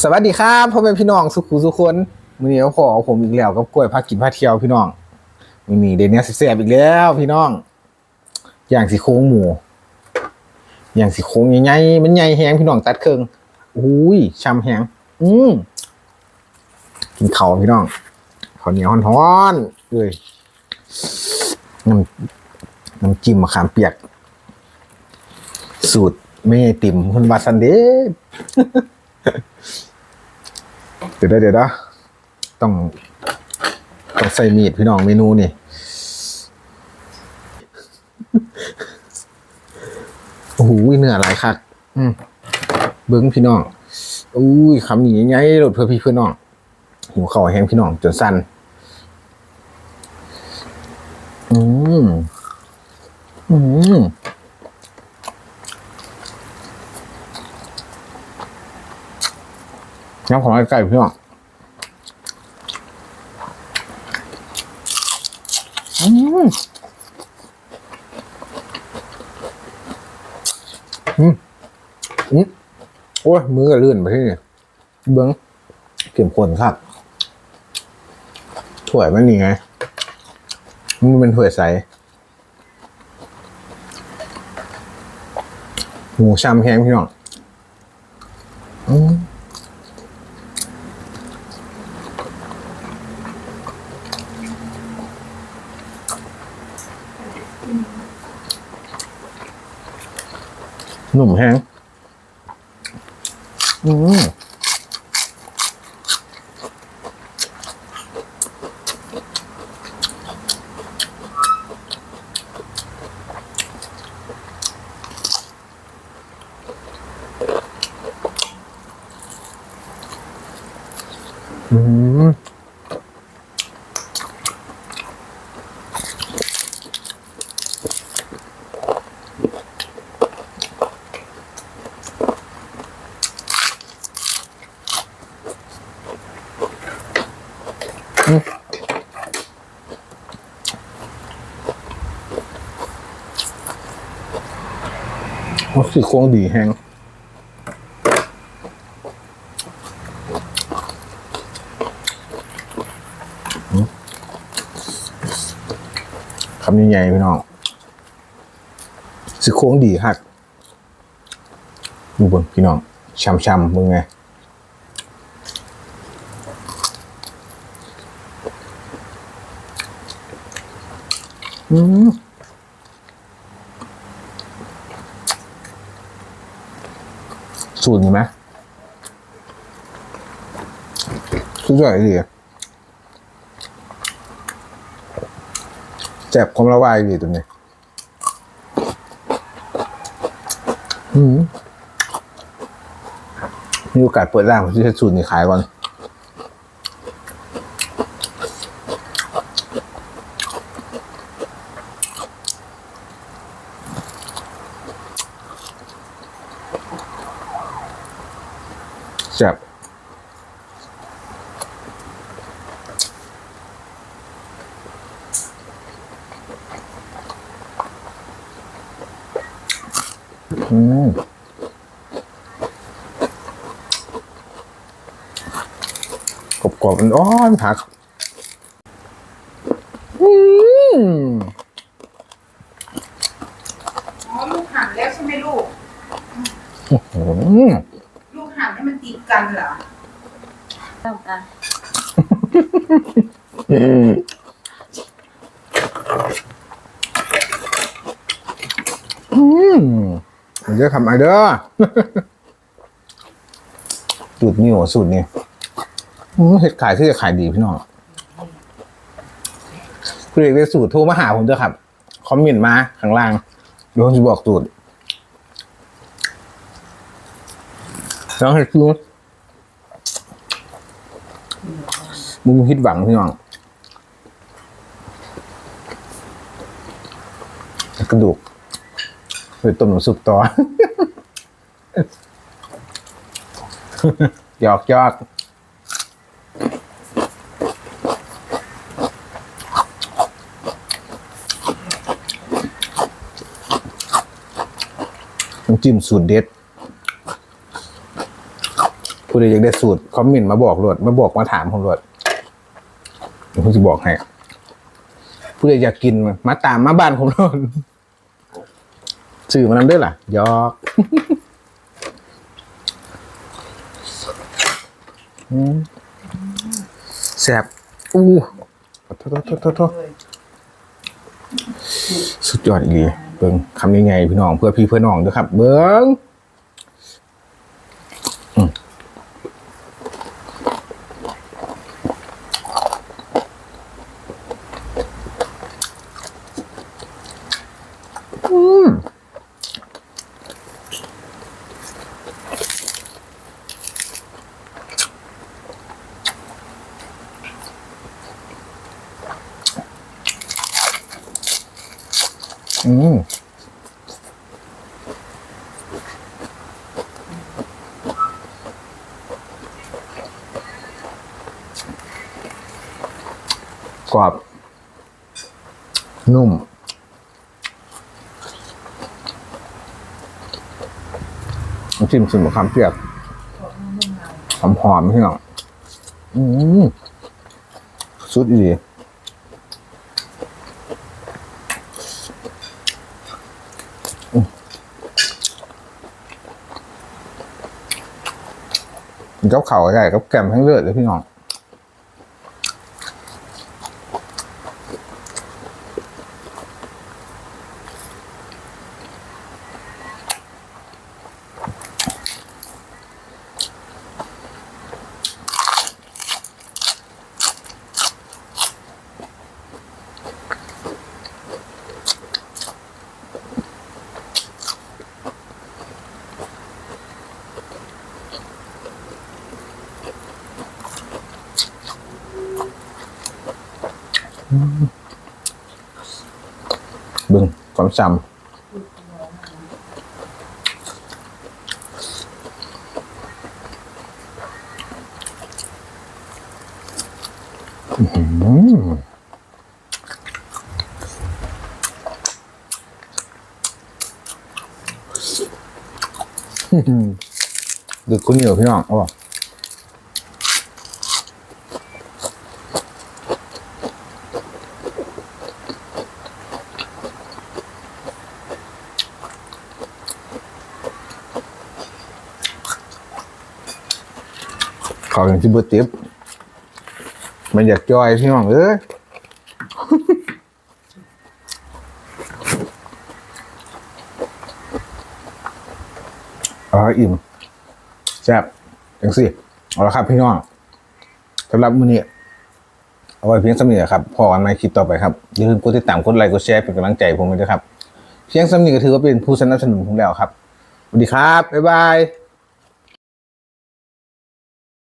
สวัสดีครับพ่อแม่พี่น้องสุขุสุขคนมือนี้ก็ขอผมอีกแล้วกับกล้วยพากินพาเที่ยวพี่น้องมือนี้เดนเนี้ยแซ่บอีกแล้วพี่น้อง อย่างสีโค้งหมู อย่างสีโค้งใหญ่ๆมันใหญ่แฮงพี่น้องตัดเครื่องอุ้ยช่ำแฮงอืมกินเขาพี่น้องข้าวเหนียวฮ้อนๆเอ้ยน้ำน้ำจิ้มมะขามเปียก สูตรไม่ไอติ่มคุณวาซันเด เดี๋ยวนะเดี๋ยวนะต้องต้องใส่มีดพี่น้องเมนูนี่โอ้โหเนื้อหลายคักอืมเบิ้งพี่น้องอุ้ยคำนี้ไงรถเพื่อพี่เพื่อน้องหิวข้าแห้งพี่น้องจนสั้นอืมอืม น้ำของไก่พี่น้องอืมอืมโอ้ย มือก็ลื่นไปที่นี่เบิ้งเก็บคนครับถ้วยมันนี่ไง มันเป็นถ้วยใสหมูชำแห้งพี่น้องอืม หนุ่มแห้งอืมอืม โอ้สีโครงดีแห้งคำใหญ่ๆพี่น้องสีโครงดีฮักดูบนพี่น้องช่ำๆมึงไง อืมสูตรมีไหมสุดยอดดีอะแจ็บความระวายดีตรงนี้อืมมีโอกาสเปิดร้านผมจะสูตรนี้ขายก่อน ซ่บอืมกรอบกรอบๆมันอ้อนผักอืมอ๋อลูกหั่นแล้วใช่ไหมลูก อืม ลูกหั่นให้มันติด กันเหรอเริ่มกันอืมอืมมันจะทำอะไรเด้อสูตรนี้หัวสูตรนี้อืมเห็ดขายที่จะขายดีพี่น้องคุณเอกได้สูตรโทรมาหาผมเถอะครับ คอมเมนต์มาข้างล่างเดี๋ยวผมจะบอกสูตรน้องเห็ดคือ มุมคิดหวังพี่น้องกระดูกไปต้มน้ำซุปต่อหยอกหยอกน้ำจิ้มสูตรเด็ด ผู้ใดอยากได้สูตรคอมเมนต์มาบอกรวดมาบอกมาถามผมรวดผมจะบอกให้ผู้ใดอยากกินมาตามมาบ้านผมรวดสื่อมานำด้วยล่ะยอกแสบอู้โทษโทษโทษโทษสุดยอดอีกเบิ้งคำยังไงพี่น้องเพื่อพี่เพื่อน้องด้วยครับ เบิ้ง อืมกรอบ นุ่ม จิ้มสมุนไพรเปรี้ยวหอมหอมๆพี่น้องอืมสุดดี กับเขาวใหญ่กับแกมทั้งเลือดเลยพี่น้อง บึงความจำอื้อหืออื้อหือดึกคุณเหนียวพี่น้องเอ ขาอย่างที่บอร์ติฟมันอยากจอยพี่น้องเอ้ยอ๋ออิ่มแซ่บจังสิเอาละครับพี่น้องสำหรับมื้อนี้เอาไว้เพียงสำนี้ครับพอกันในคลิปต่อไปครับอย่าลืมกดติดตามกดไลค์กดแชร์เป็นกำลังใจผมด้วยนะครับ เพียงสำนี้ก็ถือว่าเป็นผู้สนับสนุนผมแล้วครับสวัสดีครับบ๊ายบาย